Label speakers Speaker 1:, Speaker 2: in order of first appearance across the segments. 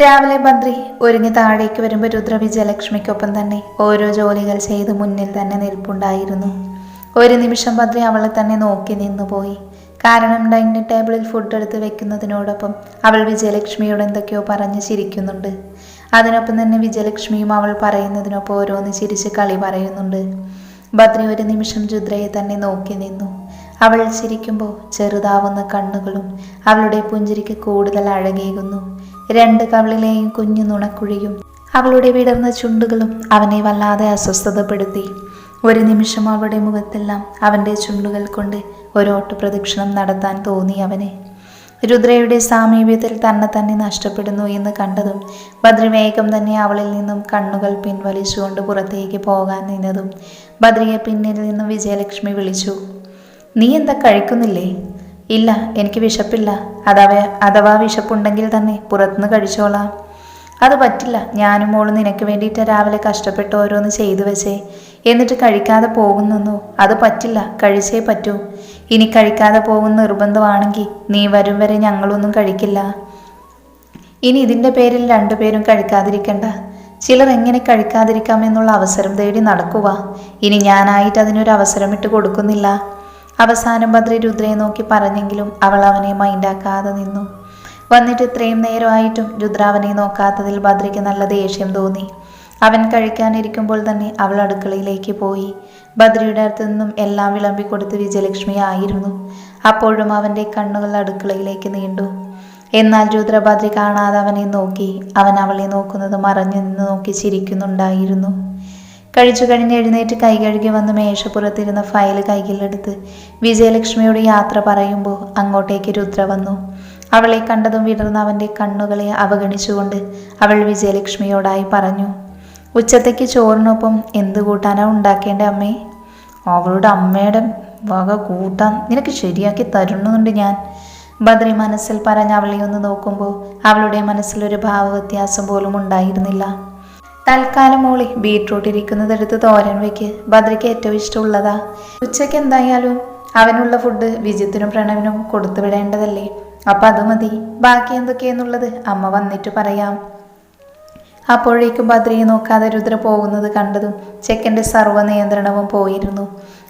Speaker 1: രാവിലെ മന്ത്രി ഒരുങ്ങി താഴേക്ക് വരുമ്പോൾ രുദ്ര വിജയലക്ഷ്മിക്കൊപ്പം തന്നെ ഓരോ ജോലികൾ ചെയ്ത് മുന്നിൽ തന്നെ നിൽപ്പുണ്ടായിരുന്നു. ഒരു നിമിഷം മന്ത്രി അവളെ തന്നെ നോക്കി നിന്നുപോയി കാരണം ഡൈനിങ് ടേബിളിൽ ഫുഡ് എടുത്ത് വെക്കുന്നതിനോടൊപ്പം അവൾ വിജയലക്ഷ്മിയോട് എന്തൊക്കെയോ പറഞ്ഞ് ചിരിക്കുന്നുണ്ട്. അതിനൊപ്പം തന്നെ വിജയലക്ഷ്മിയും അവൾ പറയുന്നതിനൊപ്പം ഓരോന്ന് ചിരിച്ച് കളി പറയുന്നുണ്ട്. ബദ്രി ഒരു നിമിഷം രുദ്രയെ തന്നെ നോക്കി നിന്നു. അവൾ ചിരിക്കുമ്പോൾ ചെറുതാവുന്ന കണ്ണുകളും അവളുടെ പുഞ്ചിരിക്ക് കൂടുതൽ അഴകേകുന്നു. രണ്ട് കവിളിലെയും കുഞ്ഞു നുണക്കുഴിയും അവളുടെ വിടർന്ന ചുണ്ടുകളും അവനെ വല്ലാതെ അസ്വസ്ഥതപ്പെടുത്തി. ഒരു നിമിഷം അവളുടെ മുഖത്തെല്ലാം അവന്റെ ചുണ്ടുകൾ കൊണ്ട് ഒരോട്ട് പ്രദക്ഷിണം നടത്താൻ തോന്നി അവനെ. രുദ്രയുടെ സാമീപ്യത്തിൽ തന്നെ തന്നെ നഷ്ടപ്പെടുന്നു എന്ന് കണ്ടതും ബദ്രി വേഗം തന്നെ അവളിൽ നിന്നും കണ്ണുകൾ പിൻവലിച്ചുകൊണ്ട് പുറത്തേക്ക് പോകാൻ നിന്നതും ബദ്രിയെ പിന്നിൽ നിന്നും വിജയലക്ഷ്മി വിളിച്ചു നീ എന്താ കഴിക്കുന്നില്ലേ? ഇല്ല എനിക്ക് വിശപ്പില്ല. അഥവാ അഥവാ വിശപ്പുണ്ടെങ്കിൽ തന്നെ പുറത്തുനിന്ന് കഴിച്ചോളാം. അത് പറ്റില്ല. ഞാനും മോളും നിനക്ക് വേണ്ടിയിട്ട് രാവിലെ കഷ്ടപ്പെട്ട് ഓരോന്ന് ചെയ്തു വെച്ചേ. എന്നിട്ട് കഴിക്കാതെ പോകുന്നെന്നോ അത് പറ്റില്ല. കഴിച്ചേ പറ്റൂ. ഇനി കഴിക്കാതെ പോകുന്ന നിർബന്ധമാണെങ്കിൽ നീ വരും വരെ ഞങ്ങളൊന്നും കഴിക്കില്ല. ഇനി ഇതിന്റെ പേരിൽ രണ്ടുപേരും കഴിക്കാതിരിക്കണ്ട. ചിലർ എങ്ങനെ കഴിക്കാതിരിക്കാമെന്നുള്ള അവസരം തേടി നടക്കുക ഇനി ഞാനായിട്ട് അതിനൊരു അവസരം ഇട്ട് കൊടുക്കുന്നില്ല. അവസാനം മന്ത്രി രുദ്രയെ നോക്കി പറഞ്ഞെങ്കിലും അവൾ അവനെ മൈൻഡാക്കാതെ നിന്നു. വന്നിട്ട് ഇത്രയും നേരമായിട്ടും രുദ്ര അവനെ നോക്കാത്തതിൽ ബദ്രിക്ക് നല്ല ദേഷ്യം തോന്നി. അവൻ കഴിക്കാനിരിക്കുമ്പോൾ തന്നെ അവൾ അടുക്കളയിലേക്ക് പോയി. ബദ്രിയുടെ അടുത്തു നിന്നും എല്ലാം വിളമ്പി കൊടുത്ത് വിജയലക്ഷ്മി ആയിരുന്നു. അപ്പോഴും അവന്റെ കണ്ണുകൾ അടുക്കളയിലേക്ക് നീണ്ടു. എന്നാൽ രുദ്ര ബദ്രി കാണാതെ അവനെ നോക്കി അവൻ അവളെ നോക്കുന്നത് മറഞ്ഞു നിന്ന് നോക്കി ചിരിക്കുന്നുണ്ടായിരുന്നു. കഴിച്ചു കഴിഞ്ഞ് എഴുന്നേറ്റ് കൈ കഴുകി വന്ന് മേശപ്പുറത്തിരുന്ന ഫയൽ കൈകളിലെടുത്ത് വിജയലക്ഷ്മിയോട് യാത്ര പറയുമ്പോൾ അങ്ങോട്ടേക്ക് രുദ്ര വന്നു. അവളെ കണ്ടതും വിടർന്ന അവന്റെ കണ്ണുകളെ അവഗണിച്ചുകൊണ്ട് അവൾ വിജയലക്ഷ്മിയോടായി പറഞ്ഞു ഉച്ചത്തേക്ക് ചോറിനൊപ്പം എന്ത് കൂട്ടാനാ ഉണ്ടാക്കേണ്ട അമ്മേ? അവളുടെ അമ്മയുടെ വക കൂട്ടാൻ നിനക്ക് ശരിയാക്കി തരുന്നുണ്ട് ഞാൻ. ബദ്രി മനസ്സിൽ പറഞ്ഞ് അവളെ ഒന്ന് നോക്കുമ്പോൾ അവളുടെ മനസ്സിലൊരു ഭാവവ്യത്യാസം പോലും ഉണ്ടായിരുന്നില്ല. തൽക്കാലം മോളി ബീട്രൂട്ട് ഇരിക്കുന്നതെടുത്ത് തോരൻ വെക്ക്. ഭദ്രയ്ക്ക് ഏറ്റവും ഇഷ്ടമുള്ളതാ. ഉച്ചയ്ക്ക് എന്തായാലും അവനുള്ള ഫുഡ് വിജിത്തിനും പ്രണവിനും കൊടുത്തു വിടേണ്ടതല്ലേ? അപ്പം അത് മതി. ബാക്കി എന്തൊക്കെയെന്നുള്ളത് അമ്മ വന്നിട്ട് പറയാം. അപ്പോഴേക്കും ഭദ്രയെ നോക്കാതെ രുദ്ര പോകുന്നത് കണ്ടതും ചെക്കന്റെ സർവ നിയന്ത്രണവും പോയിരുന്നു.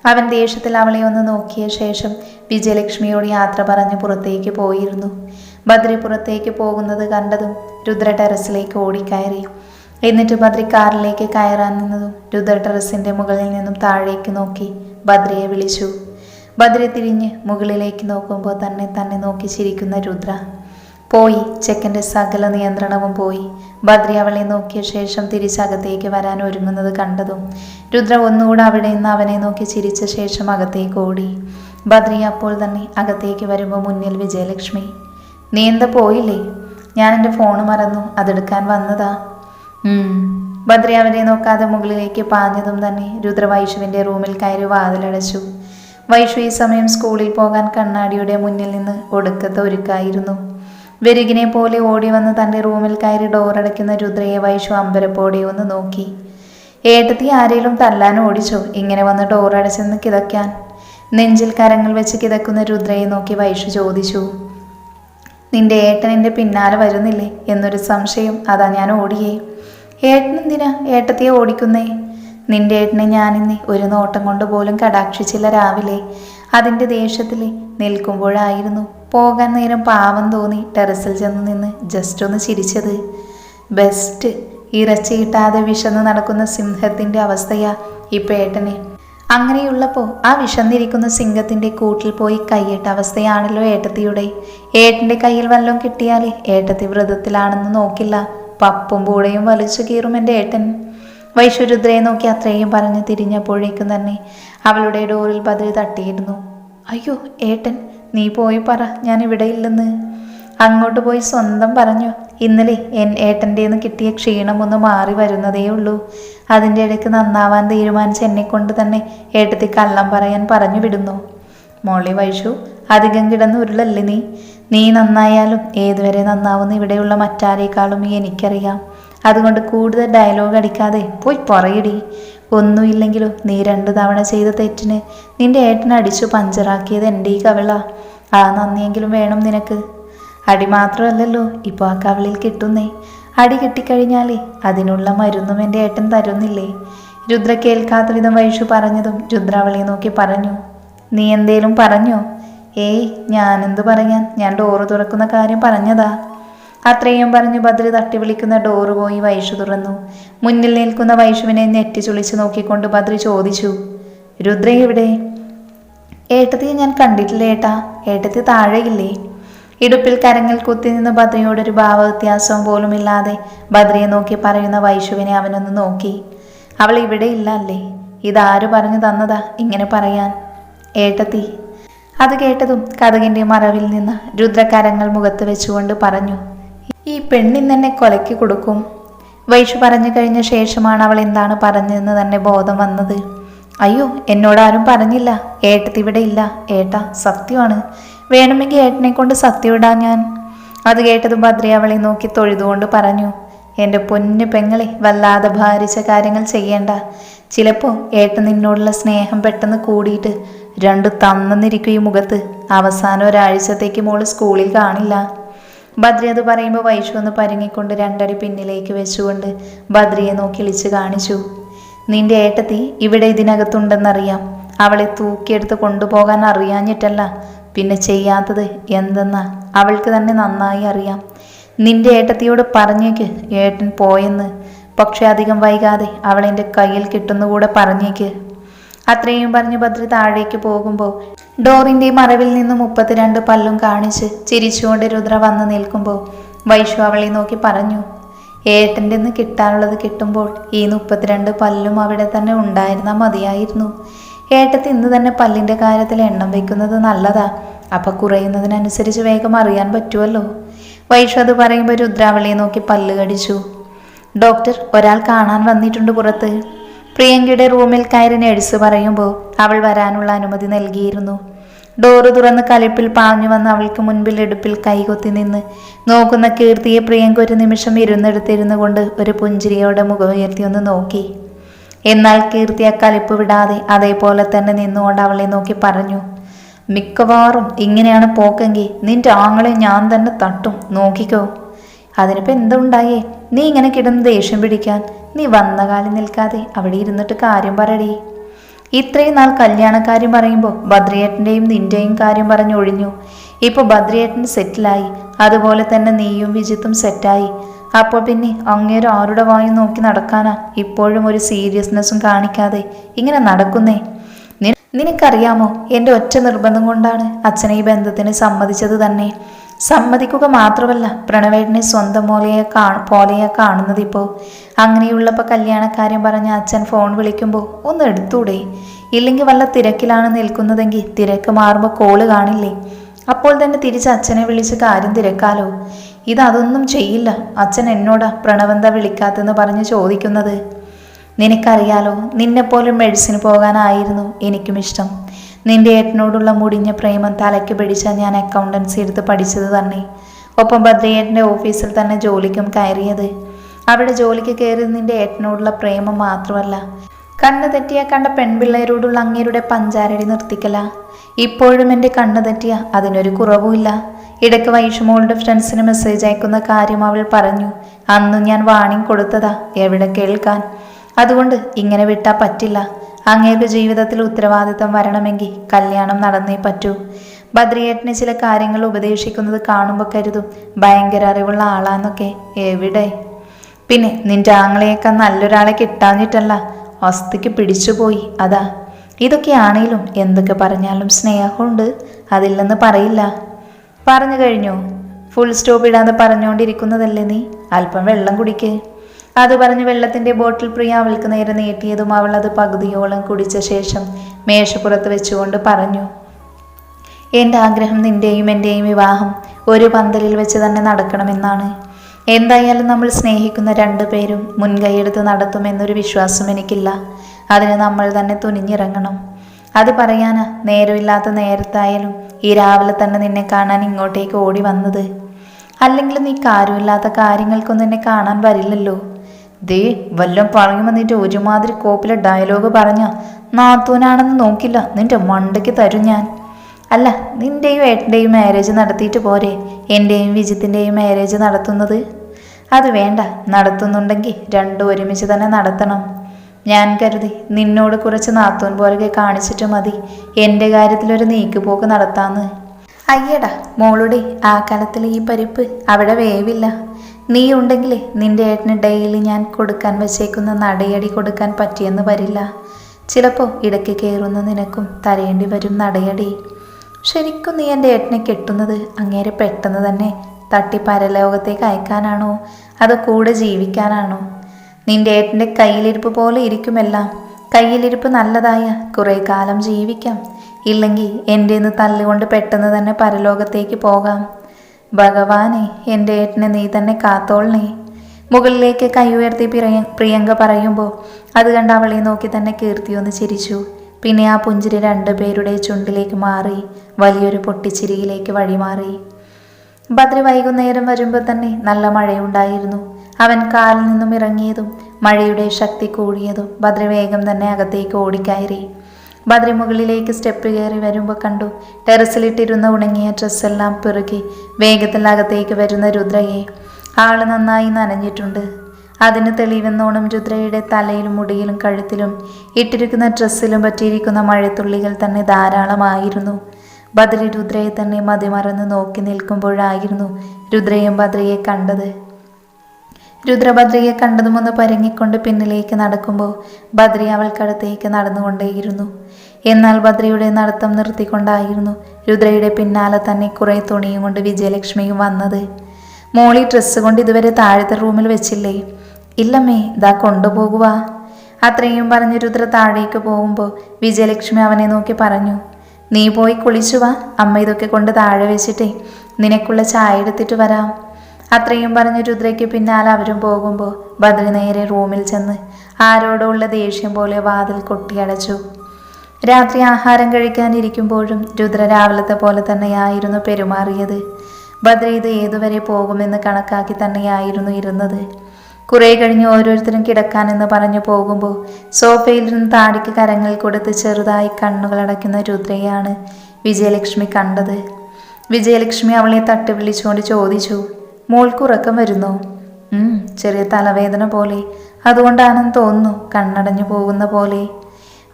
Speaker 1: അവൻ ദേഷ്യത്തിൽ അവളെ ഒന്ന് നോക്കിയ ശേഷം വിജയലക്ഷ്മിയോട് യാത്ര പറഞ്ഞ് പുറത്തേക്ക് പോയിരുന്നു. ഭദ്ര പുറത്തേക്ക് പോകുന്നത് കണ്ടതും രുദ്ര ടെറസിലേക്ക് ഓടിക്കയറി. എന്നിട്ട് ബദ്രി കാറിലേക്ക് കയറാൻ നിന്നതും രുദ്ര ടെറസിന്റെ മുകളിൽ നിന്നും താഴേക്ക് നോക്കി ബദ്രിയെ വിളിച്ചു. ബദ്രി തിരിഞ്ഞ് മുകളിലേക്ക് നോക്കുമ്പോൾ തന്നെ തന്നെ നോക്കി ചിരിക്കുന്ന രുദ്ര. പോയി ചെക്കന്റെ സകല നിയന്ത്രണവും പോയി. ബദ്രി അവളെ നോക്കിയ ശേഷം തിരിച്ചകത്തേക്ക് വരാൻ ഒരുങ്ങുന്നത് കണ്ടതും രുദ്ര ഒന്നുകൂടെ അവിടെ നിന്ന് അവനെ നോക്കി ചിരിച്ച ശേഷം അകത്തേക്ക് ഓടി. ബദ്രി അപ്പോൾ തന്നെ അകത്തേക്ക് വരുമ്പോൾ മുന്നിൽ വിജയലക്ഷ്മി. നീ എന്താ പോയില്ലേ? ഞാൻ എന്റെ ഫോൺ മറന്നു അതെടുക്കാൻ വന്നതാ. ഉം. ബദ്രി അവനെ നോക്കാതെ മുകളിലേക്ക് പാഞ്ഞതും തന്നെ രുദ്ര വൈഷുവിന്റെ റൂമിൽ കയറി വാതിലടച്ചു. വൈഷു ഈ സമയം സ്കൂളിൽ പോകാൻ കണ്ണാടിയുടെ മുന്നിൽ നിന്ന് ഒടുക്കത്തെ ഒരുക്കായിരുന്നു. വെരുകിനെ പോലെ ഓടി വന്ന് തന്റെ റൂമിൽ കയറി ഡോറടയ്ക്കുന്ന രുദ്രയെ വൈഷു അമ്പരപ്പോടെ ഒന്ന് നോക്കി. ഏട്ടത്തി ആരെയും തല്ലാൻ ഓടിച്ചോ? ഇങ്ങനെ വന്ന് ഡോറടച്ചെന്ന് കിതയ്ക്കാൻ. നെഞ്ചിൽ കരങ്ങൾ വെച്ച് കിതക്കുന്ന രുദ്രയെ നോക്കി വൈഷു ചോദിച്ചു. നിന്റെ ഏട്ടൻ എന്റെ പിന്നാലെ വരുന്നില്ലേ? എന്നൊരു സംശയം അതാ ഞാൻ ഓടിയേ. ഏട്ടൻ എന്തിനാ ഏട്ടത്തെ ഓടിക്കുന്നേ? നിന്റെ ഏട്ടനെ ഞാൻ ഞാനിന്ന് ഒരു നോട്ടം കൊണ്ട് പോലും കടാക്ഷിച്ചില്ല രാവിലെ. അതിന്റെ ദേഷ്യത്തിൽ നിൽക്കുമ്പോഴായിരുന്നു പോകാൻ നേരം പാവം തോന്നി ടെറസിൽ ചെന്ന് നിന്ന് ജസ്റ്റ് ഒന്ന് ചിരിച്ചത്. ബെസ്റ്റ് ഇറച്ചി കിട്ടാതെ വിശന്ന് നടക്കുന്ന സിംഹത്തിന്റെ അവസ്ഥയാ ഇപ്പം ഏട്ടനെ. അങ്ങനെയുള്ളപ്പോൾ ആ വിശന്നിരിക്കുന്ന സിംഗത്തിന്റെ കൂട്ടിൽ പോയി കൈയിട്ട അവസ്ഥയാണല്ലോ ഏട്ടത്തിയുടെ. ഏട്ടന്റെ കയ്യിൽ വല്ലതും കിട്ടിയാൽ ഏട്ടത്തി വ്രതത്തിലാണെന്ന് നോക്കില്ല. പപ്പും പൂടയും വലിച്ചു കീറും എന്റെ ഏട്ടൻ. വൈശ്വരുദ്രയെ നോക്കി അത്രയും പറഞ്ഞ് തിരിഞ്ഞപ്പോഴേക്കും തന്നെ അവളുടെ ഡോറിൽ ബദൽ തട്ടിയിരുന്നു. അയ്യോ ഏട്ടൻ നീ പോയി പറ ഞാൻ ഇവിടെ ഇല്ലെന്ന്. അങ്ങോട്ട് പോയി സ്വന്തം പറഞ്ഞു ഇന്നലെ എൻ ഏട്ടന്റെന്ന് കിട്ടിയ ക്ഷീണം ഒന്ന് മാറി വരുന്നതേ ഉള്ളൂ അതിന്റെ ഇടയ്ക്ക് നന്നാവാൻ തീരുമാനിച്ച എന്നെ കൊണ്ട് തന്നെ ഏട്ടത്തി കള്ളം പറയാൻ പറഞ്ഞു വിടുന്നു. മോളി വൈഷു അധികം കിടന്ന് ഉരുളല്ലേ നീ? നീ നന്നായാലും ഏതുവരെ നന്നാവുന്ന ഇവിടെയുള്ള മറ്റാരേക്കാളും എനിക്കറിയാം. അതുകൊണ്ട് കൂടുതൽ ഡയലോഗ് അടിക്കാതെ പോയി പറയടി. ഒന്നുമില്ലെങ്കിലും നീ രണ്ട് തവണ ചെയ്ത തെറ്റിന് നിന്റെ ഏട്ടനടിച്ചു പഞ്ചറാക്കിയത് എന്റെ ഈ കവിള. ആ നന്ദിയെങ്കിലും വേണം നിനക്ക്. അടി മാത്രമല്ലല്ലോ ഇപ്പോൾ ആ കവളിൽ കിട്ടുന്നേ. അടി കിട്ടിക്കഴിഞ്ഞാലേ അതിനുള്ള മരുന്നും എന്റെ ഏട്ടൻ തരുന്നില്ലേ? രുദ്ര കേൾക്കാത്ത വിധം വൈഷു പറഞ്ഞതും രുദ്ര നോക്കി പറഞ്ഞു. നീ എന്തേലും പറഞ്ഞോ? ഏയ് ഞാനെന്ത് പറയാൻ? ഞാൻ ഡോറ് തുറക്കുന്ന കാര്യം പറഞ്ഞതാ. അത്രയും പറഞ്ഞു ബദ്രി തട്ടി വിളിക്കുന്ന ഡോറ് പോയി വൈഷു തുറന്നു. മുന്നിൽ നിൽക്കുന്ന വൈഷുവിനെ നെറ്റി ചുളിച്ചു നോക്കിക്കൊണ്ട് ബദ്രി ചോദിച്ചു രുദ്ര എവിടെ? ഏട്ടത്തിയെ ഞാൻ കണ്ടിട്ടില്ല ഏട്ടാ. ഏട്ടത്തി താഴെയില്ലേ? ഇടുപ്പിൽ കരങ്ങൽ കുത്തി നിന്ന് ബദ്രിയോടൊരു പോലും ഇല്ലാതെ ബദ്രിയെ നോക്കി പറയുന്ന വൈഷുവിനെ അവനൊന്ന് നോക്കി. അവൾ ഇവിടെ ഇല്ല അല്ലേ ഇതാര് പറഞ്ഞു തന്നതാ ഇങ്ങനെ പറയാൻ? ഏട്ടത്തി. അത് കേട്ടതും കഥകിന്റെ മറവിൽ നിന്ന് രുദ്രകരങ്ങൾ മുഖത്ത് വെച്ചുകൊണ്ട് പറഞ്ഞു. ഈ പെണ്ണിന്നെന്നെ കൊലയ്ക്ക് കൊടുക്കും. വൈഷു പറഞ്ഞു കഴിഞ്ഞ ശേഷമാണ് അവൾ എന്താണ് പറഞ്ഞതെന്ന് തന്നെ ബോധം വന്നത്. അയ്യോ എന്നോടാരും പറഞ്ഞില്ല. ഏട്ടത്തിവിടെ ഇല്ല. ഏട്ട സത്യമാണ്. വേണമെങ്കിൽ ഏട്ടനെ കൊണ്ട് സത്യം ഇടാൻ ഞാൻ. അത് കേട്ടത് ഭദ്രി അവളെ നോക്കി തൊഴുതുകൊണ്ട് പറഞ്ഞു എന്റെ പൊന്നു പെങ്ങളെ വല്ലാതെ ഭാരിച്ച കാര്യങ്ങൾ ചെയ്യേണ്ട. ചിലപ്പോൾ ഏട്ടൻ നിന്നോടുള്ള സ്നേഹം പെട്ടെന്ന് കൂടിയിട്ട് രണ്ടു തന്നിരിക്കും ഈ മുഖത്ത്. അവസാനം ഒരാഴ്ചത്തേക്ക് മോൾ സ്കൂളിൽ കാണില്ല. ബദ്രി അത് പറയുമ്പോൾ വൈഷു ഒന്ന് പരുങ്ങിക്കൊണ്ട് രണ്ടടി പിന്നിലേക്ക് വെച്ചുകൊണ്ട് ബദ്രിയെ നോക്കി ഇളിച്ച് കാണിച്ചു. നിന്റെ ഏട്ടത്തി ഇവിടെ ഇതിനകത്തുണ്ടെന്നറിയാം. അവളെ തൂക്കിയെടുത്ത് കൊണ്ടുപോകാൻ അറിയാഞ്ഞിട്ടല്ല. പിന്നെ ചെയ്യാത്തത് എന്തെന്ന്? അവൾക്ക് തന്നെ നന്നായി അറിയാം. നിന്റെ ഏട്ടത്തിയോട് പറഞ്ഞേക്ക് ഏട്ടൻ പോയെന്ന്. പക്ഷെ അധികം വൈകാതെ അവൾ എന്റെ കയ്യിൽ കിട്ടുന്നുകൂടെ പറഞ്ഞേക്ക്. അത്രയും പറഞ്ഞ് ഭദ്ര താഴേക്ക് പോകുമ്പോൾ ഡോറിന്റെ മറവിൽ നിന്ന് മുപ്പത്തിരണ്ട് പല്ലും കാണിച്ച് ചിരിച്ചുകൊണ്ട് രുദ്ര വന്ന് നിൽക്കുമ്പോൾ വൈഷു അവളെ നോക്കി പറഞ്ഞു ഏട്ടന്റെ കിട്ടാനുള്ളത് കിട്ടുമ്പോൾ ഈ മുപ്പത്തിരണ്ട് പല്ലും അവിടെ തന്നെ ഉണ്ടായിരുന്നാൽ മതിയായിരുന്നു. ഏട്ടത്തി ഇന്ന് തന്നെ പല്ലിന്റെ കാര്യത്തിൽ എണ്ണം വയ്ക്കുന്നത് നല്ലതാ. അപ്പം കുറയുന്നതിനനുസരിച്ച് വേഗം അറിയാൻ പറ്റുമല്ലോ വൈഷു അത് പറയുമ്പോൾ രുദ്രാവളിയെ നോക്കി പല്ല് കടിച്ചു. ഡോക്ടർ ഒരാൾ കാണാൻ വന്നിട്ടുണ്ട് പുറത്ത്. പ്രിയങ്കയുടെ റൂമിൽ കയറി നഴ്സ് പറയുമ്പോൾ അവൾ വരാനുള്ള അനുമതി നൽകിയിരുന്നു. ഡോറ് തുറന്ന് കലിപ്പിൽ പാഞ്ഞു വന്ന് അവൾക്ക് മുൻപിൽ എടുപ്പിൽ കൈകൊത്തി നിന്ന് നോക്കുന്ന കീർത്തിയെ പ്രിയങ്ക ഒരു നിമിഷം ഇരുന്നെടുത്തിരുന്നു കൊണ്ട് ഒരു പുഞ്ചിരിയോടെ മുഖമുയർത്തി ഒന്ന് നോക്കി. എന്നാൽ കീർത്തി ആ കലിപ്പ് വിടാതെ അതേപോലെ തന്നെ നിന്നുകൊണ്ട് അവളെ നോക്കി പറഞ്ഞു മിക്കവാറും ഇങ്ങനെയാണ് പോക്കെങ്കിൽ നിന്റെ ആങ്ങളെ ഞാൻ തന്നെ തട്ടും നോക്കിക്കോ. അതിനിപ്പോൾ എന്തുണ്ടായേ? നീ ഇങ്ങനെ കിടന്ന് ദേഷ്യം പിടിക്കാൻ. നീ വന്ന കാലം നിൽക്കാതെ അവിടെ ഇരുന്നിട്ട് കാര്യം പറയടി. ഇത്രയും നാൾ കല്യാണക്കാര്യം പറയുമ്പോൾ ബദ്രിയേട്ടന്റെയും നിന്റെയും കാര്യം പറഞ്ഞു ഒഴിഞ്ഞു ഇപ്പോൾ ബദ്രിയേട്ടൻ സെറ്റിലായി. അതുപോലെ തന്നെ നീയും വിജിത്തും സെറ്റായി അപ്പോൾ പിന്നെ അങ്ങേരും ആരുടെ വായു നോക്കി നടക്കാനാ? ഇപ്പോഴും ഒരു സീരിയസ്നെസ്സും കാണിക്കാതെ ഇങ്ങനെ നടക്കുന്നേ? നിനക്കറിയാമോ എന്റെ ഒറ്റ നിർബന്ധം കൊണ്ടാണ് അച്ഛനെ ഈ ബന്ധത്തിന് സമ്മതിച്ചത് തന്നെ. സമ്മതിക്കുക മാത്രമല്ല പ്രണവേട്ടനെ സ്വന്തം പോലെയെ കാ പോലെയാ കാണുന്നത് ഇപ്പോൾ അങ്ങനെയുള്ളപ്പോൾ കല്യാണക്കാര്യം പറഞ്ഞ അച്ഛൻ ഫോൺ വിളിക്കുമ്പോൾ ഒന്ന് എടുത്തൂടെ? ഇല്ലെങ്കിൽ വല്ല തിരക്കിലാണ് നിൽക്കുന്നതെങ്കിൽ തിരക്ക് മാറുമ്പോൾ കോൾ കാണില്ലേ? അപ്പോൾ തന്നെ തിരിച്ച് അച്ഛനെ വിളിച്ച് കാര്യം തിരക്കാലോ. ഇതതൊന്നും ചെയ്യില്ല. അച്ഛൻ എന്നോടാ പ്രണവന്ത വിളിക്കാത്തെന്ന് പറഞ്ഞ് ചോദിക്കുന്നത്. നിനക്കറിയാലോ നിന്നെപ്പോലും മെഡിസിന് പോകാനായിരുന്നു എനിക്കും ഇഷ്ടം. നിന്റെ ഏട്ടനോടുള്ള മുടിഞ്ഞ പ്രേമം തലയ്ക്ക് പിടിച്ച ഞാൻ അക്കൗണ്ടൻസി എടുത്ത് പഠിച്ചത് തന്നെ. ഒപ്പം ഭദ്രയേട്ടന്റെ ഓഫീസിൽ തന്നെ ജോലിക്കും കയറിയത്. അവിടെ ജോലിക്ക് കയറിയത് നിന്റെ ഏട്ടനോടുള്ള പ്രേമം മാത്രമല്ല. കണ്ണ് തെറ്റിയ കണ്ട പെൺപിള്ളേരോടുള്ള അങ്ങേരുടെ പഞ്ചാരടി നിർത്തിക്കല. ഇപ്പോഴും എന്റെ കണ്ണു തെറ്റിയ അതിനൊരു കുറവുമില്ല. ഇടയ്ക്ക് വൈഷമോളുടെ ഫ്രണ്ട്സിന് മെസ്സേജ് അയക്കുന്ന കാര്യം അവൾ പറഞ്ഞു. അന്ന് ഞാൻ വാണിംഗ് കൊടുത്തതാ എവിടെ കേൾക്കാൻ. അതുകൊണ്ട് ഇങ്ങനെ വിട്ടാ പറ്റില്ല. അങ്ങേരുടെ ജീവിതത്തിൽ ഉത്തരവാദിത്തം വരണമെങ്കിൽ കല്യാണം നടന്നേ പറ്റൂ. ബദ്രിയേട്ടന് ചില കാര്യങ്ങൾ ഉപദേശിക്കുന്നത് കാണുമ്പോൾ കരുതും ഭയങ്കര അറിവുള്ള ആളാന്നൊക്കെ. എവിടെ? പിന്നെ നിന്റെ ആങ്ങളെയൊക്കെ നല്ലൊരാളെ കിട്ടാഞ്ഞിട്ടല്ല അസ്ഥിക്ക് പിടിച്ചുപോയി. അതാ ഇതൊക്കെയാണേലും എന്തൊക്കെ പറഞ്ഞാലും സ്നേഹമുണ്ട്. അതിൽ നിന്ന് പറയില്ല. പറഞ്ഞു കഴിഞ്ഞോ. ഫുൾ സ്റ്റോപ്പ് ഇടാതെ പറഞ്ഞുകൊണ്ടിരിക്കുന്നതല്ലേ നീ? അല്പം വെള്ളം കുടിക്ക്. അത് പറഞ്ഞ് വെള്ളത്തിന്റെ ബോട്ടിൽ പ്രിയ അവൾക്ക് നേരെ നീട്ടിയതും അവൾ അത് പകുതിയോളം കുടിച്ച ശേഷം മേശപ്പുറത്ത് വെച്ചുകൊണ്ട് പറഞ്ഞു. എന്റെ ആഗ്രഹം നിന്റെയും എന്റെയും വിവാഹം ഒരു പന്തലിൽ വെച്ച് തന്നെ നടക്കണമെന്നാണ്. എന്തായാലും നമ്മൾ സ്നേഹിക്കുന്ന രണ്ടു പേരും മുൻകൈയെടുത്ത് നടത്തുമെന്നൊരു വിശ്വാസം എനിക്കില്ല. അതിന് നമ്മൾ തന്നെ തുനിഞ്ഞിറങ്ങണം. അത് പറയാനാ നേരമില്ലാത്ത നേരത്തായാലും ഈ രാവിലെ തന്നെ നിന്നെ കാണാൻ ഇങ്ങോട്ടേക്ക് ഓടി വന്നത്. അല്ലെങ്കിൽ നീ കാര്യമില്ലാത്ത കാര്യങ്ങൾക്കൊന്നും എന്നെ കാണാൻ വരില്ലല്ലോ. ദേ വല്ലം പറഞ്ഞു വന്നിട്ട് ഒരുമാതിരി കോപ്പിലെ ഡയലോഗ് പറഞ്ഞ നാത്തൂനാണെന്ന് നോക്കില്ല. നിന്റെ മണ്ടയ്ക്ക് തരും ഞാൻ. അല്ല നിന്റെയും ഏട്ടന്റെയും മാരേജ് നടത്തിയിട്ട് പോരെ. എന്റെയും വിജിത്തിന്റെയും മാരേജ് നടത്തുന്നത്? അത് വേണ്ട. നടത്തുന്നുണ്ടെങ്കിൽ രണ്ടും ഒരുമിച്ച് തന്നെ നടത്തണം. ഞാൻ കരുതി നിന്നോട് കുറച്ച് നാത്തൂൻ പോലൊക്കെ കാണിച്ചിട്ട് മതി. എന്റെ കാര്യത്തിലൊരു നീക്കുപോക്ക് നടത്താന്ന്. അയ്യടാ മോളുടെ ആ കാലത്തിൽ ഈ പരിപ്പ് അവിടെ വേവില്ല. നീ ഉണ്ടെങ്കിൽ നിന്റെ ഏട്ടന് ഡെയിലി ഞാൻ കൊടുക്കാൻ വെച്ചേക്കുന്ന നടയടി കൊടുക്കാൻ പറ്റിയെന്ന് വരില്ല. ചിലപ്പോൾ ഇടയ്ക്ക് കയറുന്ന നിനക്കും തരേണ്ടി വരും നടയടി. ശരിക്കും നീ എന്റെ ഏട്ടനെ കെട്ടുന്നത് അങ്ങേരെ പെട്ടെന്ന് തന്നെ തട്ടി പരലോകത്തേക്ക് അയക്കാനാണോ? അതോ കൂടെ ജീവിക്കാനാണോ? നിന്റെ ഏട്ടന്റെ കയ്യിലിരിപ്പ് പോലെ ഇരിക്കുമെല്ലാം. കയ്യിലിരിപ്പ് നല്ലതായ കുറേ കാലം ജീവിക്കാം. ഇല്ലെങ്കിൽ എന്റെ നിന്ന് തല്ലുകൊണ്ട് പെട്ടെന്ന് തന്നെ പരലോകത്തേക്ക് പോകാം. ഭഗവാനെ എന്റെ ഏട്ടനെ നീ തന്നെ കാത്തോളണേ. മുകളിലേക്ക് കൈ ഉയർത്തി പ്രിയ പ്രിയങ്ക പറയുമ്പോൾ അത് കണ്ട് അവളെ നോക്കി തന്നെ കീർത്തിയൊന്ന് ചിരിച്ചു. പിന്നെ ആ പുഞ്ചിരി രണ്ടുപേരുടെ ചുണ്ടിലേക്ക് മാറി വലിയൊരു പൊട്ടിച്ചിരിയിലേക്ക് വഴിമാറി. ബദ്രി വൈകുന്നേരം വരുമ്പോൾ തന്നെ നല്ല മഴയുണ്ടായിരുന്നു. അവൻ കാലിൽ നിന്നും ഇറങ്ങിയതും മഴയുടെ ശക്തി കൂടിയതും ബദ്രി വേഗം തന്നെ അകത്തേക്ക് ഓടിക്കയറി. ബദ്രി മുകളിലേക്ക് സ്റ്റെപ്പ് കയറി വരുമ്പോൾ കണ്ടു ടെറസിലിട്ടിരുന്ന ഉണങ്ങിയ ഡ്രസ്സെല്ലാം പിറുകി വേഗത്തിൽ അകത്തേക്ക് വരുന്ന രുദ്രയെ. ആൾ നന്നായി നനഞ്ഞിട്ടുണ്ട്. അതിന് തെളിവെന്നോണം രുദ്രയുടെ തലയിലും മുടിയിലും കഴുത്തിലും ഇട്ടിരിക്കുന്ന ഡ്രസ്സിലും പറ്റിയിരിക്കുന്ന മഴത്തുള്ളികൾ തന്നെ ധാരാളമായിരുന്നു. ബദ്രി രുദ്രയെ തന്നെ മതിമറന്ന് നോക്കി നിൽക്കുമ്പോഴായിരുന്നു രുദ്രയും ബദ്രിയെ കണ്ടത്. രുദ്രഭദ്രയെ കണ്ടതുമൊന്ന് പരങ്ങിക്കൊണ്ട് പിന്നിലേക്ക് നടക്കുമ്പോൾ ബദ്രി അവൾക്കടുത്തേക്ക് നടന്നുകൊണ്ടേയിരുന്നു. എന്നാൽ ബദ്രിയുടെ നടത്തം നിർത്തിക്കൊണ്ടായിരുന്നു രുദ്രയുടെ പിന്നാലെ തന്നെ കുറെ തുണിയും കൊണ്ട് വിജയലക്ഷ്മിയും വന്നത്. മോളി ഡ്രസ്സ് കൊണ്ട് ഇതുവരെ താഴത്തെ റൂമിൽ വെച്ചില്ലേ? ഇല്ലമ്മേ ദാ കൊണ്ടുപോകുക അത്രയും പറഞ്ഞ് രുദ്ര താഴേക്ക് പോകുമ്പോൾ വിജയലക്ഷ്മി അവനെ നോക്കി പറഞ്ഞു നീ പോയി കുളിച്ചു വാ. അമ്മ ഇതൊക്കെ കൊണ്ട് താഴെ വെച്ചിട്ടേ നിനക്കുള്ള ചായ എടുത്തിട്ട് വരാം. അത്രയും പറഞ്ഞ് രുദ്രയ്ക്ക് പിന്നാലെ അവരും പോകുമ്പോൾ ബദ്രി നേരെ റൂമിൽ ചെന്ന് ആരോടോ ഉള്ള ദേഷ്യം പോലെ വാതിൽ കൊട്ടിയടച്ചു. രാത്രി ആഹാരം കഴിക്കാനിരിക്കുമ്പോഴും രുദ്ര രാവിലത്തെ പോലെ തന്നെയായിരുന്നു പെരുമാറിയത്. ബദ്രി ഇത് ഏതുവരെ പോകുമെന്ന് കണക്കാക്കി തന്നെയായിരുന്നു ഇരുന്നത്. കുറെ കഴിഞ്ഞ് ഓരോരുത്തരും കിടക്കാനെന്ന് പറഞ്ഞു പോകുമ്പോൾ സോഫയിൽ നിന്ന് താടിക്ക് കരങ്ങൾ കൊടുത്ത് ചെറുതായി കണ്ണുകളടയ്ക്കുന്ന രുദ്രയാണ് വിജയലക്ഷ്മി കണ്ടത്. വിജയലക്ഷ്മി അവളെ തട്ടി വിളിച്ചുകൊണ്ട് ചോദിച്ചു മോൾക്ക് ഉറക്കം വരുന്നോ? ചെറിയ തലവേദന പോലെ. അതുകൊണ്ടാണെന്ന് തോന്നുന്നു കണ്ണടഞ്ഞു പോകുന്ന പോലെ.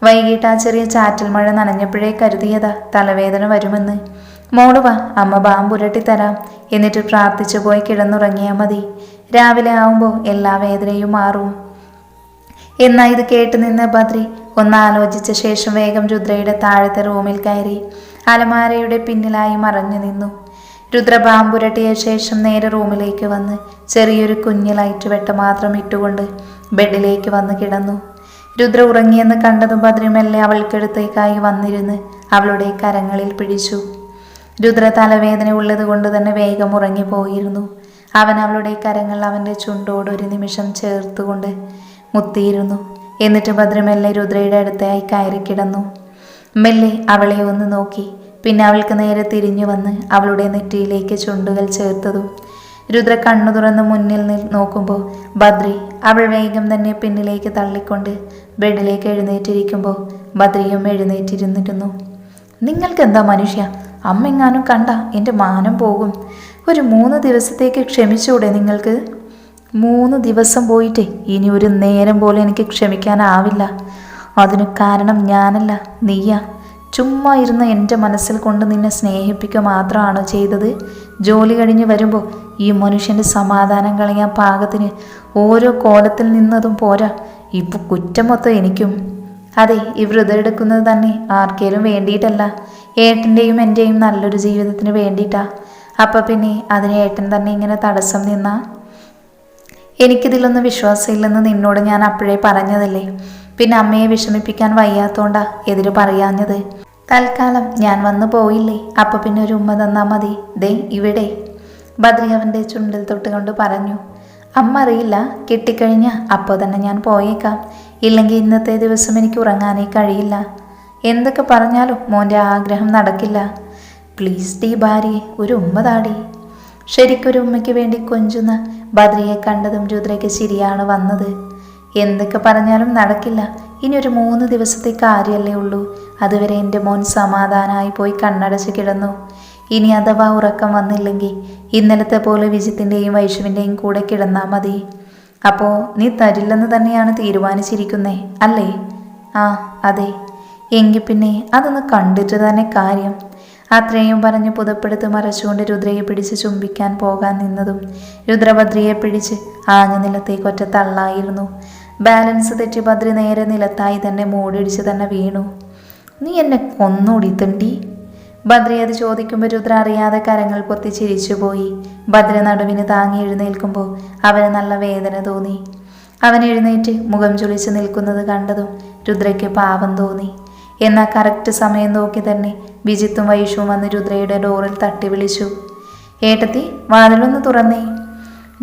Speaker 1: വൈകിട്ട് ആ ചെറിയ ചാറ്റൽ മഴ നനഞ്ഞപ്പോഴേ കരുതിയതാ തലവേദന വരുമെന്ന്. മോൾ വാ അമ്മ ബാമ്പുരട്ടി തരാം എന്നിട്ട് പ്രാർത്ഥിച്ചു പോയി കിടന്നുറങ്ങിയാൽ മതി. രാവിലെ ആവുമ്പോൾ എല്ലാ വേദനയും മാറും. എന്നാ ഇത് കേട്ട് നിന്ന് ബദ്രി ഒന്ന് ആലോചിച്ച ശേഷം വേഗം രുദ്രയുടെ താഴത്തെ റൂമിൽ കയറി അലമാരയുടെ പിന്നിലായി മറഞ്ഞു നിന്നു. രുദ്ര ബാമ്പുരട്ടിയ ശേഷം നേരെ റൂമിലേക്ക് വന്ന് ചെറിയൊരു കുഞ്ഞു ലൈറ്റ് വെട്ട മാത്രം ഇട്ടുകൊണ്ട് ബെഡിലേക്ക് വന്ന് കിടന്നു. രുദ്ര ഉറങ്ങിയെന്ന് കണ്ടതും ബദ്രി മെല്ലെ അവൾക്കടുത്തേക്കായി വന്നിരുന്ന് അവളുടെ കരങ്ങളിൽ പിടിച്ചു. രുദ്ര തലവേദന ഉള്ളത് കൊണ്ട് തന്നെ വേഗം ഉറങ്ങിപ്പോയിരുന്നു. അവൻ അവളുടെ കരങ്ങൾ അവന്റെ ചുണ്ടോട് ഒരു നിമിഷം ചേർത്തുകൊണ്ട് മുത്തിയിരുന്നു. എന്നിട്ട് ഭദ്രമെല്ലെ രുദ്രയുടെ അടുത്തായി കയറി കിടന്നു. മെല്ലെ അവളെ ഒന്ന് നോക്കി. പിന്നെ അവൾക്ക് നേരെ തിരിഞ്ഞു വന്ന് അവളുടെ നെറ്റിയിലേക്ക് ചുണ്ടുകൾ ചേർത്തതും രുദ്ര കണ്ണു തുറന്ന് മുന്നിൽ നോക്കുമ്പോൾ ബദ്രി അവൾ വേഗം തന്നെ പിന്നിലേക്ക് തള്ളിക്കൊണ്ട് ബെഡിലേക്ക് എഴുന്നേറ്റിരിക്കുമ്പോൾ ബദ്രിയും എഴുന്നേറ്റിരുന്നിരുന്നു. നിങ്ങൾക്ക് എന്താ മനുഷ്യ അമ്മെങ്ങാനും കണ്ട? എന്റെ മാനം പോകും. ഒരു മൂന്ന് ദിവസത്തേക്ക് ക്ഷമിച്ചൂടെ നിങ്ങൾക്ക്? മൂന്ന് ദിവസം പോയിട്ട് ഇനി ഒരു നേരം പോലെ എനിക്ക് ക്ഷമിക്കാനാവില്ല. അതിന് കാരണം ഞാനല്ല നീയാ. ചുമ്മാ ഇരുന്ന് എന്റെ മനസ്സിൽ കൊണ്ട് നിന്നെ സ്നേഹിപ്പിക്കുക മാത്രമാണോ ചെയ്തത്? ജോലി കഴിഞ്ഞ് വരുമ്പോൾ ഈ മനുഷ്യന്റെ സമാധാനം കളയാൻ പാകത്തിന് ഓരോ കോലത്തിൽ നിന്നതും പോരാ. ഇപ്പോൾ കുറ്റം മൊത്തം എനിക്കും. അതെ ഈ വ്രതം എടുക്കുന്നത് തന്നെ ആർക്കേലും വേണ്ടിയിട്ടല്ല. ഏട്ടന്റെയും എന്റെയും നല്ലൊരു ജീവിതത്തിന് വേണ്ടിയിട്ടാ. അപ്പം പിന്നെ അതിന് ഏട്ടൻ തന്നെ ഇങ്ങനെ തടസ്സം നിന്ന? എനിക്കിതിലൊന്നും വിശ്വാസമില്ലെന്ന് നിന്നോട് ഞാൻ അപ്പോഴേ പറഞ്ഞതല്ലേ? പിന്നെ അമ്മയെ വിഷമിപ്പിക്കാൻ വയ്യാത്തോണ്ടാ എതിര് പറയാഞ്ഞത്. തൽക്കാലം ഞാൻ വന്നു പോയില്ലേ? അപ്പൊ പിന്നെ ഒരു ഉമ്മ തന്നാ മതി. ദേ ഇവിടെ. ബദ്രി അവന്റെ ചുണ്ടിൽ തൊട്ടുകൊണ്ട് പറഞ്ഞു. അമ്മ അറിയില്ല കിട്ടിക്കഴിഞ്ഞ അപ്പോൾ തന്നെ ഞാൻ പോയേക്കാം. ഇല്ലെങ്കിൽ ഇന്നത്തെ ദിവസം എനിക്ക് ഉറങ്ങാനേ കഴിയില്ല. എന്തൊക്കെ പറഞ്ഞാലും മോന്റെ ആഗ്രഹം നടക്കില്ല. പ്ലീസ് ഡി ഭാര്യയെ ഒരു ഉമ്മ താടി. ശരിക്കൊരു ഉമ്മയ്ക്ക് വേണ്ടി കൊഞ്ചുന്ന ബദ്രിയെ കണ്ടതും രുദ്രയ്ക്ക് ശരിയാണ് വന്നത്. എന്തൊക്കെ പറഞ്ഞാലും നടക്കില്ല. ഇനി ഒരു മൂന്ന് ദിവസത്തെ കാര്യമല്ലേ ഉള്ളൂ. അതുവരെ എന്റെ മോൻ സമാധാനമായി പോയി കണ്ണടച്ച് കിടന്നു. ഇനി അഥവാ ഉറക്കം വന്നില്ലെങ്കിൽ ഇന്നലത്തെ പോലെ വിജിത്തിന്റെയും വൈഷുവിന്റെയും കൂടെ കിടന്നാൽ മതി. അപ്പോൾ നീ തരില്ലെന്ന് തന്നെയാണ് തീരുമാനിച്ചിരിക്കുന്നേ അല്ലേ? ആ അതെ. എങ്കിൽ പിന്നെ അതൊന്ന് കണ്ടിട്ട് തന്നെ കാര്യം. അത്രയും പറഞ്ഞ് പുതപ്പെടുത്ത് മറച്ചുകൊണ്ട് രുദ്രയെ പിടിച്ച് ചുംബിക്കാൻ പോകാൻ നിന്നതും രുദ്രഭദ്രിയെ പിടിച്ച് ആഞ്ഞ നിലത്തേക്കൊറ്റ തള്ളായിരുന്നു. ബാലൻസ് തെറ്റി ഭദ്രി നേരെ നിലത്തായി തന്നെ മൂടിടിച്ച് തന്നെ വീണു. നീ എന്നെ കൊന്നൂടി തണ്ടി ഭദ്രി അത് ചോദിക്കുമ്പോൾ രുദ്ര അറിയാതെ കരങ്ങൾ പൊത്തി ചിരിച്ചുപോയി ഭദ്ര നടുവിന് താങ്ങി എഴുന്നേൽക്കുമ്പോൾ അവന് നല്ല വേദന തോന്നി. അവൻ എഴുന്നേറ്റ് മുഖം ചുളിച്ച് നിൽക്കുന്നത് കണ്ടതും രുദ്രയ്ക്ക് പാപം തോന്നി. എന്നാൽ കറക്റ്റ് സമയം നോക്കി തന്നെ വിജിത്തും വൈഷുവും വന്ന് രുദ്രയുടെ ഡോറിൽ തട്ടി വിളിച്ചു. ഏട്ടത്തി വാതിലൊന്ന് തുറന്നേ.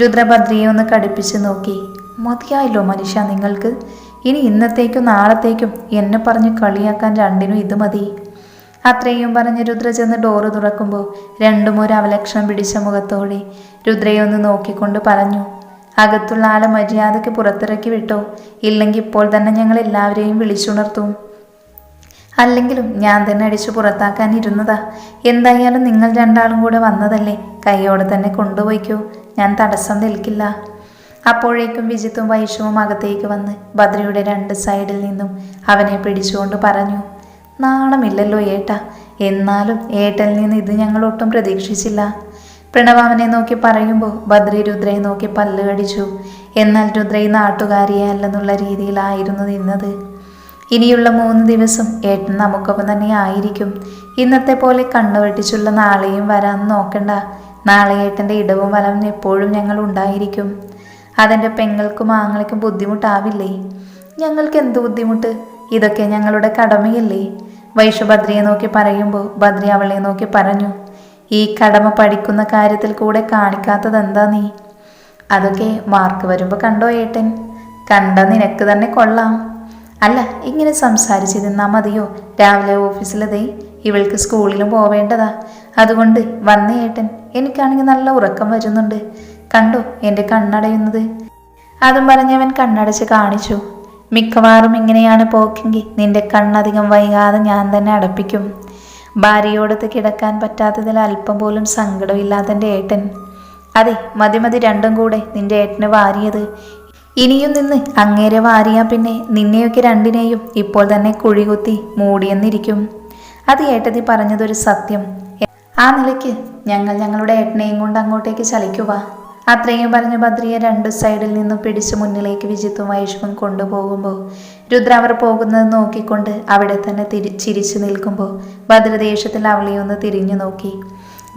Speaker 1: രുദ്ര ഭദ്രയെ ഒന്ന് കടുപ്പിച്ച് നോക്കി. മതിയായല്ലോ മനുഷ്യ നിങ്ങൾക്ക്. ഇനി ഇന്നത്തേക്കും നാളത്തേക്കും എന്നെ പറഞ്ഞ് കളിയാക്കാൻ രണ്ടിനും ഇത് മതി. അത്രയും പറഞ്ഞ് രുദ്ര ചെന്ന് ഡോറ് തുറക്കുമ്പോൾ രണ്ടും ഒരു അവലക്ഷണം പിടിച്ച മുഖത്തോടെ രുദ്രയെ ഒന്ന് നോക്കിക്കൊണ്ട് പറഞ്ഞു. അകത്തുള്ള ആളെ മര്യാദയ്ക്ക് പുറത്തിറക്കി വിട്ടോ? ഇല്ലെങ്കിൽ ഇപ്പോൾ തന്നെ ഞങ്ങൾ എല്ലാവരെയും വിളിച്ചുണർത്തും. അല്ലെങ്കിലും ഞാൻ തന്നെ അടിച്ചു പുറത്താക്കാൻ ഇരുന്നതാ. എന്തായാലും നിങ്ങൾ രണ്ടാളും കൂടെ വന്നതല്ലേ? കൈയോടെ തന്നെ കൊണ്ടുപോയിക്കോ. ഞാൻ തടസ്സം നിൽക്കില്ല. അപ്പോഴേക്കും വിജിത്തും വൈഷവും അകത്തേക്ക് വന്ന് ഭദ്രയുടെ രണ്ട് സൈഡിൽ നിന്നും അവനെ പിടിച്ചുകൊണ്ട് പറഞ്ഞു നാണമില്ലല്ലോ ഏട്ടാ. എന്നാലും ഏട്ടനിൽ നിന്ന് ഇത് ഞങ്ങൾ ഒട്ടും പ്രതീക്ഷിച്ചില്ല പ്രണവാമനെ നോക്കി പറയുമ്പോൾ ബദ്രി രുദ്രയെ നോക്കി പല്ലുകടിച്ചു എന്നാൽ രുദ്രയെ നാട്ടുകാരിയല്ലെന്നുള്ള രീതിയിലായിരുന്നു നിന്നത്. ഇനിയുള്ള മൂന്ന് ദിവസം ഏട്ടൻ നമുക്കൊപ്പം തന്നെ ആയിരിക്കും. ഇന്നത്തെ പോലെ കണ്ണുവെട്ടിച്ചുള്ള നാളെയും വരാൻ നോക്കണ്ട. നാളെ ഏട്ടന്റെ ഇടവും വലവും എപ്പോഴും ഞങ്ങൾ ഉണ്ടായിരിക്കും. അതെന്റെ പെങ്ങൾക്കും ആങ്ങൾക്കും ബുദ്ധിമുട്ടാവില്ലേ? ഞങ്ങൾക്ക് എന്ത് ബുദ്ധിമുട്ട്? ഇതൊക്കെ ഞങ്ങളുടെ കടമയല്ലേ? വൈഷു ഭദ്രയെ നോക്കി പറയുമ്പോൾ ഭദ്രി അവളെ നോക്കി പറഞ്ഞു ഈ കടമ പഠിക്കുന്ന കാര്യത്തിൽ കൂടെ കാണിക്കാത്തത് എന്താ നീ? അതൊക്കെ മാർക്ക് വരുമ്പോൾ കണ്ടോ ഏട്ടൻ? കണ്ട നിനക്ക് തന്നെ കൊള്ളാം. അല്ല ഇങ്ങനെ സംസാരിച്ചിരുന്നാൽ മതിയോ? രാവിലെ ഓഫീസിലതേ ഇവൾക്ക് സ്കൂളിലും പോവേണ്ടതാ. അതുകൊണ്ട് വന്നേ ഏട്ടൻ എനിക്കാണെങ്കിൽ നല്ല ഉറക്കം വരുന്നുണ്ട്. കണ്ടോ എന്റെ കണ്ണടയുന്നത്? അതും പറഞ്ഞവൻ കണ്ണടച്ച് കാണിച്ചു. മിക്കവാറും ഇങ്ങനെയാണ് പോക്കെങ്കിൽ നിന്റെ കണ്ണധികം വൈകാതെ ഞാൻ തന്നെ അടപ്പിക്കും. ഭാര്യയോടത്ത് കിടക്കാൻ പറ്റാത്തതിൽ അല്പം പോലും സങ്കടമില്ലാത്തന്റെ ഏട്ടൻ. അതെ മതി മതി രണ്ടും കൂടെ നിന്റെ ഏട്ടന് വാരിയത്. ഇനിയും നിന്ന് അങ്ങേരെ വാരിയാ പിന്നെ നിന്നെയൊക്കെ രണ്ടിനെയും ഇപ്പോൾ തന്നെ കുഴികുത്തി മൂടിയെന്നിരിക്കും. അത് ഏട്ടതി പറഞ്ഞതൊരു സത്യം. ആ നിലയ്ക്ക് ഞങ്ങൾ ഞങ്ങളുടെ ഏട്ടനെയും കൊണ്ട് അങ്ങോട്ടേക്ക് ചലിക്കുക. അത്രയും പറഞ്ഞ് ഭദ്രിയെ രണ്ട് സൈഡിൽ നിന്നും പിടിച്ച് മുന്നിലേക്ക് വിജിത്തും വൈഷ്ണവും കൊണ്ടുപോകുമ്പോൾ രുദ്ര അവർ പോകുന്നത് നോക്കിക്കൊണ്ട് അവിടെ തന്നെ തിരി ചിരിച്ചു നിൽക്കുമ്പോൾ ഭദ്രദേശത്തിൽ അവളെ ഒന്ന് തിരിഞ്ഞു നോക്കി.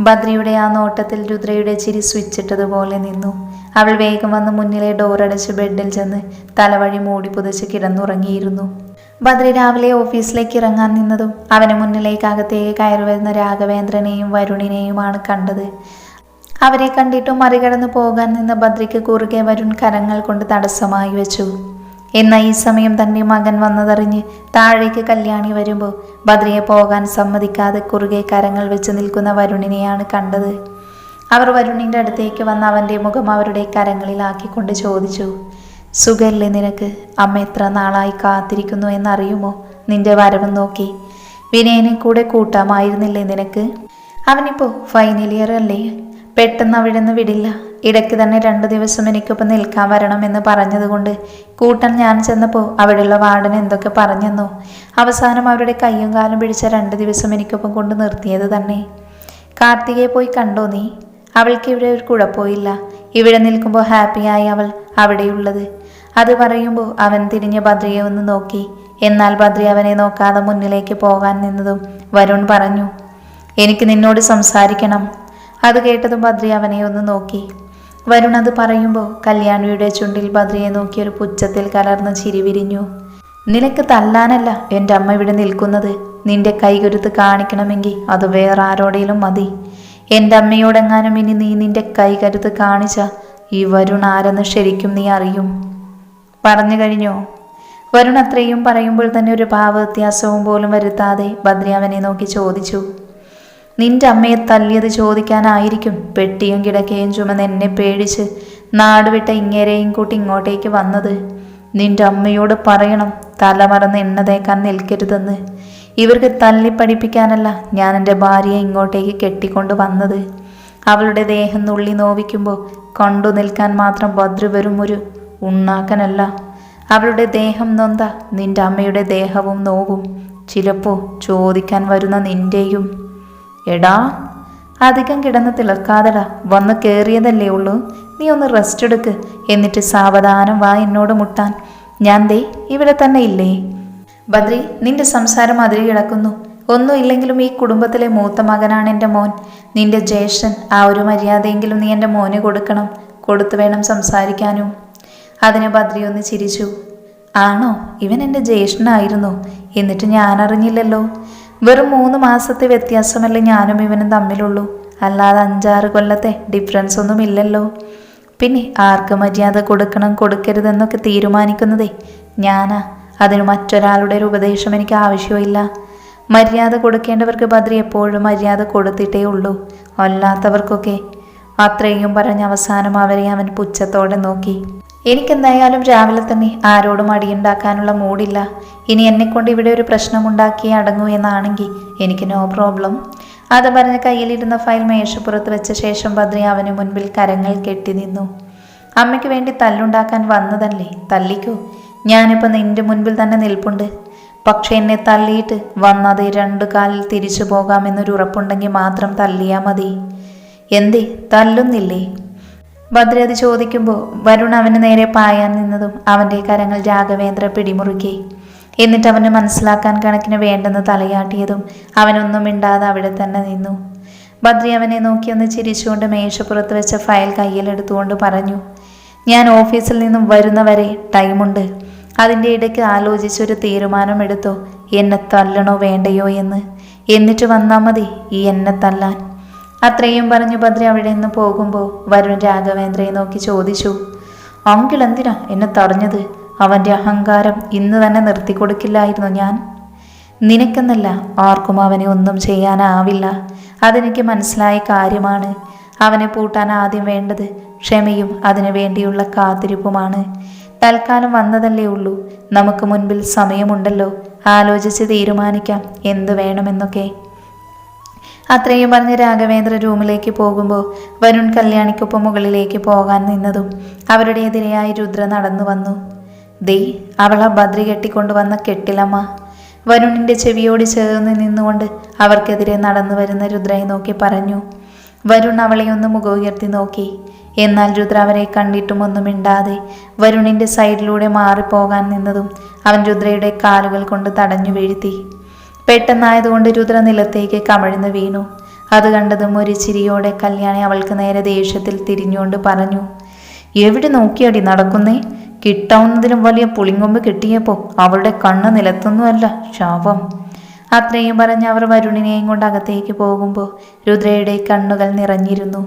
Speaker 1: ഭദ്രയുടെ ആ നോട്ടത്തിൽ രുദ്രയുടെ ചിരി സ്വിച്ചിട്ടതുപോലെ നിന്നു. അവൾ വേഗം വന്ന് മുന്നിലെ ഡോറടച്ച് ബെഡിൽ ചെന്ന് തലവഴി മൂടി പുതച്ച് കിടന്നുറങ്ങിയിരുന്നു. ബദ്രി രാവിലെ ഓഫീസിലേക്ക് ഇറങ്ങാൻ നിന്നതും അവന് മുന്നിലേക്ക് അകത്തേക്ക് കയറി വരുന്ന രാഘവേന്ദ്രനെയും വരുണിനെയുമാണ് കണ്ടത്. അവരെ കണ്ടിട്ടും മറികടന്നു പോകാൻ നിന്ന ബദ്രിക്ക് കുറുകെ വരുൺ കരങ്ങൾ കൊണ്ട് തടസ്സമായി വെച്ചു. എന്നാൽ ഈ സമയം തന്റെ മകൻ വന്നതറിഞ്ഞ് താഴേക്ക് കല്യാണി വരുമ്പോൾ ബദ്രിയെ പോകാൻ സമ്മതിക്കാതെ കുറുകെ കരങ്ങൾ വെച്ച് നിൽക്കുന്ന വരുണിനെയാണ് കണ്ടത്. അവർ വരുണിന്റെ അടുത്തേക്ക് വന്ന് അവന്റെ മുഖം അവരുടെ കരങ്ങളിലാക്കിക്കൊണ്ട് ചോദിച്ചു സുഖല്ലേ നിനക്ക്? അമ്മ എത്ര നാളായി കാത്തിരിക്കുന്നു എന്നറിയുമോ? നിന്റെ വരവ് നോക്കി. വിനയനെ കൂടെ കൂട്ടാമായിരുന്നില്ലേ നിനക്ക്? അവനിപ്പോ ഫൈനൽ ഇയർ അല്ലേ? പെട്ടെന്ന് അവിടെ നിന്ന് വിടില്ല. ഇടയ്ക്ക് തന്നെ രണ്ടു ദിവസം എനിക്കൊപ്പം നിൽക്കാൻ വരണമെന്ന് പറഞ്ഞതുകൊണ്ട് കൂട്ടൻ ഞാൻ ചെന്നപ്പോൾ അവിടെയുള്ള വാർഡൻ എന്തൊക്കെ പറഞ്ഞെന്നോ. അവസാനം അവരുടെ കയ്യും കാലും പിടിച്ച രണ്ട് ദിവസം എനിക്കൊപ്പം കൊണ്ട് നിർത്തിയത് തന്നെ. കാർത്തികയെ പോയി കണ്ടോ നീ? അവൾക്ക് ഇവിടെ ഒരു കുഴപ്പമില്ല ഇവിടെ നിൽക്കുമ്പോൾ ഹാപ്പിയായി അവൾ അവിടെയുള്ളത്. അത് പറയുമ്പോൾ അവൻ തിരിഞ്ഞ ഭദ്രയെ ഒന്ന് നോക്കി. എന്നാൽ ഭദ്രി അവനെ നോക്കാതെ മുന്നിലേക്ക് പോകാൻ നിന്നതും വരുൺ പറഞ്ഞു. എനിക്ക് നിന്നോട് സംസാരിക്കണം. അത് കേട്ടതും ബദ്രി അവനെ ഒന്ന് നോക്കി. വരുൺ അത് പറയുമ്പോൾ കല്യാണിയുടെ ചുണ്ടിൽ ബദ്രിയെ നോക്കി ഒരു പുച്ഛത്തിൽ കലർന്ന ചിരി വിരിഞ്ഞു. നിനക്ക് തല്ലാനല്ല എന്റെ അമ്മ ഇവിടെ നിൽക്കുന്നത്. നിന്റെ കൈകരുത്ത് കാണിക്കണമെങ്കിൽ അത് വേറെ ആരോടേലും മതി. എന്റെ അമ്മയോടെങ്ങാനും ഇനി നീ നിന്റെ കൈകരുത്ത് കാണിച്ച ഈ വരുൺ ആരെന്ന് ശരിക്കും നീ അറിയും? പറഞ്ഞു കഴിഞ്ഞോ? വരുൺ അത്രയും പറയുമ്പോൾ തന്നെ ഒരു ഭാവവ്യത്യാസവും പോലും വരുത്താതെ ബദ്രി അവനെ നോക്കി ചോദിച്ചു. നിന്റെ അമ്മയെ തല്ലിയത് ചോദിക്കാനായിരിക്കും. പെട്ടിയും കിടക്കയും ചുമന്ന് എന്നെ പേടിച്ച് നാടുവിട്ട ഇങ്ങേരെയും കൂട്ടി ഇങ്ങോട്ടേക്ക് വന്നത്. നിന്റെ അമ്മയോട് പറയണം തലമറന്ന് എണ്ണ തേക്കാൻ നിൽക്കരുതെന്ന്. ഇവർക്ക് തല്ലി പഠിപ്പിക്കാനല്ല ഞാൻ എന്റെ ഭാര്യയെ ഇങ്ങോട്ടേക്ക് കെട്ടിക്കൊണ്ട് വന്നത്. അവളുടെ ദേഹം നുള്ളി നോവിക്കുമ്പോൾ കണ്ടു നിൽക്കാൻ മാത്രം ഭദ്ര വെറും ഒരു ഉണ്ണാക്കനല്ല. അവളുടെ ദേഹം നൊന്ത നിന്റെ അമ്മയുടെ ദേഹവും നോവും. ചിലപ്പോൾ ചോദിക്കാൻ വരുന്ന നിന്റെയും എടാ അധികം കിടന്ന് തിളക്കാതെടാ. വന്ന് കയറിയതല്ലേ ഉള്ളൂ. നീ ഒന്ന് റെസ്റ്റ് എടുക്ക്. എന്നിട്ട് സാവധാനം വാ എന്നോട് മുട്ടാൻ. ഞാൻ ദേ ഇവിടെ തന്നെ ഇല്ലേ? ബദ്രി നിന്റെ സംസാരം അതിരി കിടക്കുന്നു. ഒന്നുമില്ലെങ്കിലും ഈ കുടുംബത്തിലെ മൂത്ത മകനാണ് എന്റെ മോൻ. നിന്റെ ജ്യേഷ്ഠൻ ആ ഒരു മര്യാദയെങ്കിലും നീ എന്റെ മോന് കൊടുക്കണം. കൊടുത്തു വേണം സംസാരിക്കാനും. അതിന് ബദ്രി ഒന്ന് ചിരിച്ചു. ആണോ? ഇവൻ എന്റെ ജ്യേഷ്ഠനായിരുന്നു. എന്നിട്ട് ഞാൻ അറിഞ്ഞില്ലല്ലോ. വെറും മൂന്ന് മാസത്തെ വ്യത്യാസമല്ലേ ഞാനും ഇവനും തമ്മിലുള്ളൂ. അല്ലാതെ അഞ്ചാറ് കൊല്ലത്തെ ഡിഫറൻസ് ഒന്നും ഇല്ലല്ലോ. പിന്നെ ആർക്ക് മര്യാദ കൊടുക്കണം കൊടുക്കരുതെന്നൊക്കെ തീരുമാനിക്കുന്നതേ ഞാനാ. അതിന് മറ്റൊരാളുടെ ഒരു ഉപദേശം എനിക്ക് ആവശ്യമില്ല. മര്യാദ കൊടുക്കേണ്ടവർക്ക് ബദ്രി എപ്പോഴും മര്യാദ കൊടുത്തിട്ടേ ഉള്ളൂ. അല്ലാത്തവർക്കൊക്കെ. അത്രയും പറഞ്ഞ അവസാനം അവരെ അവൻ പുച്ഛത്തോടെ നോക്കി. എനിക്കെന്തായാലും രാവിലെ തന്നെ ആരോടും അടിയുണ്ടാക്കാനുള്ള മൂഡില്ല ഇനി എന്നെ കൊണ്ട് ഇവിടെ ഒരു പ്രശ്നമുണ്ടാക്കി അടങ്ങൂ എന്നാണെങ്കിൽ എനിക്ക് നോ പ്രോബ്ലം അത് പറഞ്ഞ് കയ്യിലിരുന്ന ഫയൽ മേശപ്പുറത്ത് വെച്ച ശേഷം ബദ്രി അവന് മുൻപിൽ കരങ്ങൾ കെട്ടി നിന്നു. അമ്മയ്ക്ക് വേണ്ടി തല്ലുണ്ടാക്കാൻ വന്നതല്ലേ? തല്ലിക്കോ? ഞാനിപ്പോൾ നിന്റെ മുൻപിൽ തന്നെ നിൽപ്പുണ്ട്. പക്ഷെ എന്നെ തള്ളിയിട്ട് വന്നത് രണ്ടു കാലിൽ തിരിച്ചു പോകാമെന്നൊരു ഉറപ്പുണ്ടെങ്കിൽ മാത്രം തല്ലിയാൽ മതി. എന്തേ? തല്ലുന്നില്ലേ? ഭദ്ര അത് ചോദിക്കുമ്പോൾ വരുൺ അവന് നേരെ പായാൻ നിന്നതും അവന്റെ കരങ്ങൾ രാഘവേന്ദ്ര പിടിമുറുക്കി. എന്നിട്ട് അവന് മനസ്സിലാക്കാൻ കണക്കിന് വേണ്ടെന്ന് തലയാട്ടിയതും അവനൊന്നും മിണ്ടാതെ അവിടെ തന്നെ നിന്നു. ബദ്രി അവനെ നോക്കിയൊന്ന് ചിരിച്ചുകൊണ്ട് മേശപ്പുറത്ത് വെച്ച ഫയൽ കയ്യിലെടുത്തുകൊണ്ട് പറഞ്ഞു ഞാൻ ഓഫീസിൽ നിന്നും വരുന്നവരെ ടൈമുണ്ട്. അതിന്റെ ഇടയ്ക്ക് ആലോചിച്ചൊരു തീരുമാനമെടുത്തോ എന്നെ തല്ലണോ വേണ്ടയോ എന്ന്. എന്നിട്ട് വന്നാൽ മതി ഈ എന്നെ തല്ലാൻ. അത്രയും പറഞ്ഞു ഭദ്ര അവിടെ നിന്ന് പോകുമ്പോൾ വരുൺ രാഘവേന്ദ്രയെ നോക്കി ചോദിച്ചു അങ്കിൾ എന്തിനാ എന്നെ തടഞ്ഞത്? അവന്റെ അഹങ്കാരം ഇന്ന് തന്നെ നിർത്തിക്കൊടുക്കില്ലായിരുന്നു ഞാൻ. നിനക്കെന്നല്ല ആർക്കും അവനെ ഒന്നും ചെയ്യാനാവില്ല. അതെനിക്ക് മനസ്സിലായ കാര്യമാണ്. അവനെ പൂട്ടാൻ ആദ്യം വേണ്ടത് ക്ഷമയും അതിനു വേണ്ടിയുള്ള കാത്തിരിപ്പുമാണ്. തൽക്കാലം വന്നതല്ലേ ഉള്ളൂ. നമുക്ക് മുൻപിൽ സമയമുണ്ടല്ലോ. ആലോചിച്ച് തീരുമാനിക്കാം എന്ത് വേണമെന്നൊക്കെ. അത്രയും പറഞ്ഞ് രാഘവേന്ദ്ര റൂമിലേക്ക് പോകുമ്പോൾ വരുൺ കല്യാണിക്കൊപ്പം മുകളിലേക്ക് പോകാൻ നിന്നതും അവരുടെ എതിരെയായി രുദ്ര നടന്നു വന്നു. ദേ അവളെ ബദ്രി കെട്ടിക്കൊണ്ടുവന്ന കെട്ടിലമ്മ. വരുണിന്റെ ചെവിയോട് ചേർന്ന് നിന്നുകൊണ്ട് അവർക്കെതിരെ നടന്നു വരുന്ന രുദ്രയെ നോക്കി പറഞ്ഞു വരുൺ അവളെ ഒന്ന് മുഖമുയർത്തി നോക്കി. എന്നാൽ രുദ്ര അവരെ കണ്ടിട്ടും ഒന്നും മിണ്ടാതെ വരുണിന്റെ സൈഡിലൂടെ മാറിപ്പോകാൻ നിന്നതും അവൻ രുദ്രയുടെ കാലുകൾ കൊണ്ട് തടഞ്ഞു വീഴ്ത്തി. പെട്ടെന്നായതുകൊണ്ട് രുദ്ര നിലത്തേക്ക് കമഴ്ന്ന് വീണു. അത് കണ്ടതും ഒരു ചിരിയോടെ കല്യാണി അവൾക്ക് നേരെ ദേഷ്യത്തിൽ തിരിഞ്ഞുകൊണ്ട് പറഞ്ഞു എവിടെ നോക്കിയടി നടക്കുന്നേ? കിട്ടാവുന്നതിലും വലിയ പുളിങ്കൊമ്പ് കിട്ടിയപ്പോൾ അവളുടെ കണ്ണ് നിലത്തൊന്നുമല്ല ശാപം അത്രയും പറഞ്ഞ് അവർ വരുണിനെയും കൊണ്ട് അകത്തേക്ക് പോകുമ്പോൾ രുദ്രയുടെ കണ്ണുകൾ നിറഞ്ഞിരുന്നു.